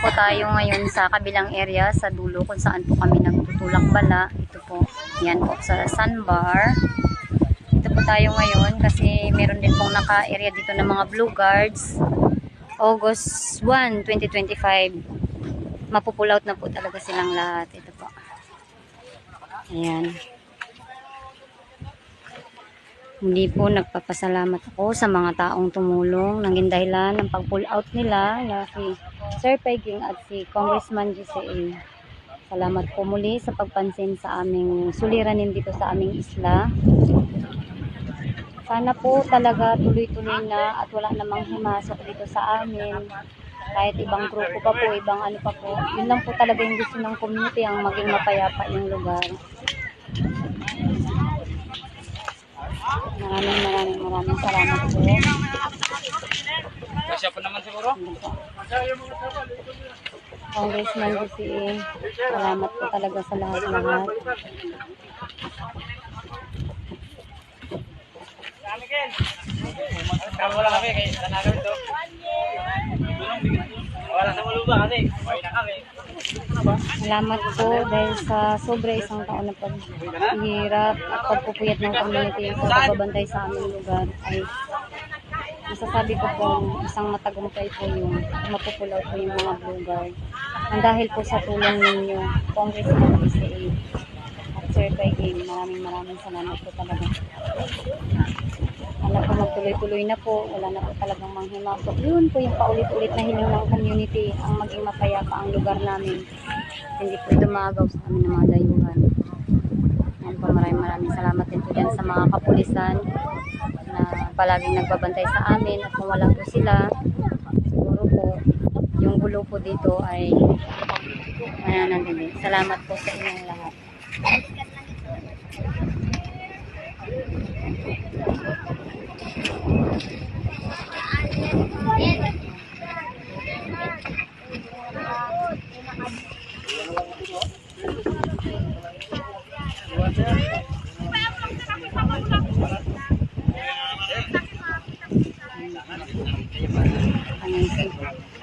po tayo ngayon sa kabilang area sa dulo kung saan po kami nagtutulak bala. Ito po, yan po sa sandbar. Ito po tayo ngayon kasi meron din pong naka-area dito ng mga blue guards. August 1, 2025. Mapupulaut na po talaga silang lahat. Ito po. Ayan. Muli po nagpapasalamat ako sa mga taong tumulong nanging dahilan ng pag-pull out nila si Sir Pegging at si Congressman GCA. Salamat po muli sa pagpansin sa aming suliranin dito sa aming isla. Sana po talaga tuloy-tuloy na at wala namang himasok dito sa amin. Kahit ibang grupo pa po, ibang ano pa po. Yun lang po talaga yung gusto ng community ang maging mapayapa yung lugar. Maraming maraming maraming salamat po. Siya po naman siguro. Congressman GCA, salamat po talaga sa lahat-lahat. Lang kami kay nanalo ito. Wala sa maluba kasi. Wala na. Salamat po dahil sa sobra isang taon na paghihirap at pagpupuyat ng community sa pagbabantay sa aming lugar ay masasabi ko po isang matagumpay po yung mapupulaw po yung mga blue. Ang dahil po sa tulong ninyo, Congressman PCA at Sir Paigin, maraming maraming salamat po talaga. Sana po magtuloy-tuloy na po, wala na po talagang manghimasok. Yun po yung paulit-ulit na hiling ng community, ang maging mapayapa ang lugar namin. Hindi po dumagaw sa amin ng mga dayuhan. Yan po, maraming maraming salamat din po dyan sa mga kapulisan na palaging nagbabantay sa amin at kung wala po sila, siguro po yung gulo po dito ay mananandili. Salamat po sa inyong lahat. Thank you. Diba? Ayan.